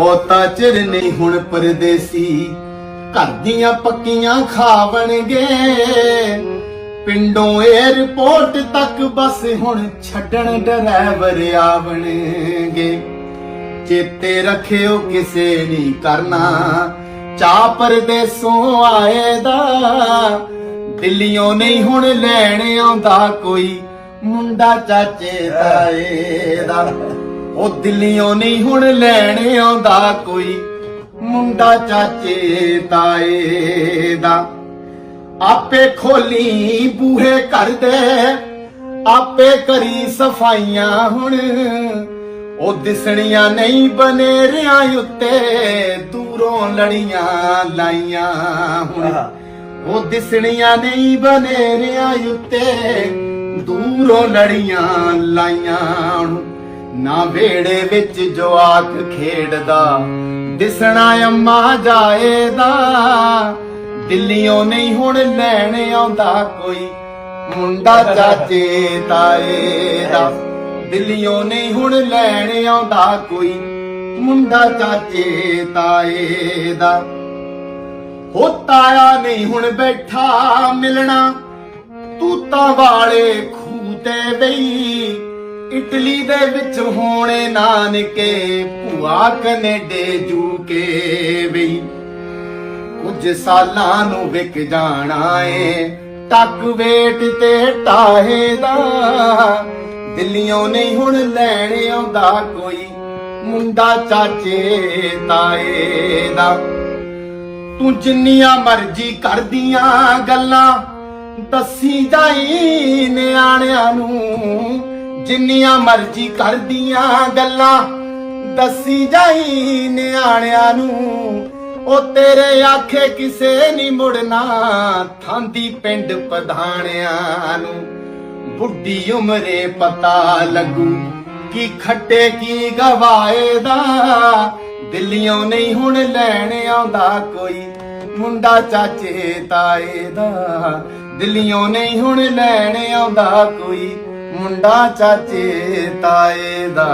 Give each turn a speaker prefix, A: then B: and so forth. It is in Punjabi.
A: ਬਹੁਤਾ ਚਿਰ ਨਹੀਂ ਹੁਣ ਪਰਦੇਸੀ। ਘਰ ਦੀਆਂ ਪੱਕੀਆਂ ਖਾਵਣਗੇ। ਪਿੰਡੋਂ 에ਅਰਪੋਰਟ ਤੱਕ ਬਸ ਹੁਣ ਛੱਡਣ ਡਰਾਈਵਰ ਆਵਣਗੇ। ਚੇਤੇ ਰੱਖਿਓ ਕਿਸੇ ਨਹੀਂ ਕਰਨਾ। ਚਾ ਪਰਦੇਸੋਂ ਆਏਦਾ। ਦਿੱਲੀੋਂ ਨਹੀਂ ਹੁਣ ਲੈਣ ਆਉਂਦਾ ਕੋਈ। ਮੁੰਡਾ ਚਾਚੇ ਤਾਏ ਦਾ। ਉਹ ਦਿੱਲੀੋਂ ਨਹੀਂ ਹੁਣ ਲੈਣ ਆਉਂਦਾ ਕੋਈ। ਮੁੰਡਾ ਚਾਚੇ ਤਾਏ ਦਾ। ਆਪੇ ਖੋਲੀ ਬੂਹੇ ਘਰ ਦੇ। ਆਪੇ ਕਰੀ ਸਫਾਈਆਂ ਹੁਣ। ਉਹ ਦਿਸਣੀਆਂ ਨਹੀਂ ਬਨੇਰਿਆਂ ਉੱਤੇ। ਦੂਰੋਂ ਲੜੀਆਂ ਲਾਈਆਂ ਹੁਣ। ਉਹ ਦਿਸਣੀਆਂ ਨਹੀਂ ਬਨੇਰਿਆਂ ਉੱਤੇ। ਦੂਰੋਂ ਲੜੀਆਂ ਲਾਈਆਂ ਹੁਣ। ਨਾ ਵੇੜੇ ਵਿੱਚ ਜਵਾਕ ਖੇਡਦਾ, ਦਿਸਣਾ ਅੰਮਾ ਜਾਏਦਾ। ਦਿੱਲੀੋਂ ਨਹੀਂ ਹੁਣ ਲੈਣ ਆਉਂਦਾ ਕੋਈ, ਮੁੰਡਾ ਚਾਚੇ ਤਾਏ ਦਾ ਦਿੱਲੀੋਂ ਨਹੀਂ ਹੁਣ ਲੈਣ ਆਉਂਦਾ ਕੋਈ, ਮੁੰਡਾ ਚਾਚੇ ਤਾਏ ਦਾ ਹੋ ਤਾਇਆ ਨਹੀਂ ਹੁਣ ਬੈਠਾ ਮਿਲਣਾ ਤੂਤਾਂ ਵਾਲੇ ਖੂਹ ਤੇ ਬਈ। ਇਟਲੀ ਦੇ ਵਿੱਚ ਹੋਣੇ ਨਾਨਕੇ, ਭੂਆ ਕਨੇਡੇ ਜੂਕੇ ਬਈ ਕੁਝ ਸਾਲਾਂ ਨੂੰ ਵਿਕ ਜਾਣਾ ਏ, ਟੱਕ ਵੇਟ ਤੇ ਟਾਹੇ ਦਾ। ਦਿੱਲੀੋਂ ਨਹੀਂ ਹੁਣ ਲੈਣ ਆਉਂਦਾ ਕੋਈ, ਮੁੰਡਾ ਚਾਚੇ ਤਾਏ ਦਾ। ਤੂੰ ਜਿੰਨੀਆਂ ਮਰਜ਼ੀ ਕਰਦੀਆਂ ਗੱਲਾਂ, ਦੱਸੀ ਜਾਈ ਨਿਆਣਿਆਂ ਨੂੰ। ਜਿੰਨੀਆਂ ਮਰਜ਼ੀ ਕਰਦੀਆਂ ਗੱਲਾਂ, ਦੱਸੀ ਜਾਈ ਨਿਆਣਿਆਂ ਨੂੰ, ਉਹ ਤੇਰੇ ਆਖੇ ਕਿਸੇ ਨਹੀਂ ਮੁੜਨਾ, ਥਾਂਦੀ ਪਿੰਡ ਪਧਾਣਿਆਂ ਨੂੰ। ਬੁੱਢੀ ਉਮਰੇ ਪਤਾ ਲੱਗੂ ਕੀ ਖੱਟੇ ਕੀ ਗਵਾਏ ਦਾ ਦਿੱਲੀੋਂ ਨਹੀਂ ਹੁਣ ਲੈਣ ਆਉਂਦਾ ਕੋਈ, ਮੁੰਡਾ ਚਾਚੇ ਤਾਏ ਦਾ। ਦਿੱਲੀੋਂ ਨਹੀਂ ਹੁਣ ਲੈਣ ਆਉਂਦਾ ਕੋਈ ਮੁੰਡਾ ਚਾਚੇ ਤਾਏ ਦਾ।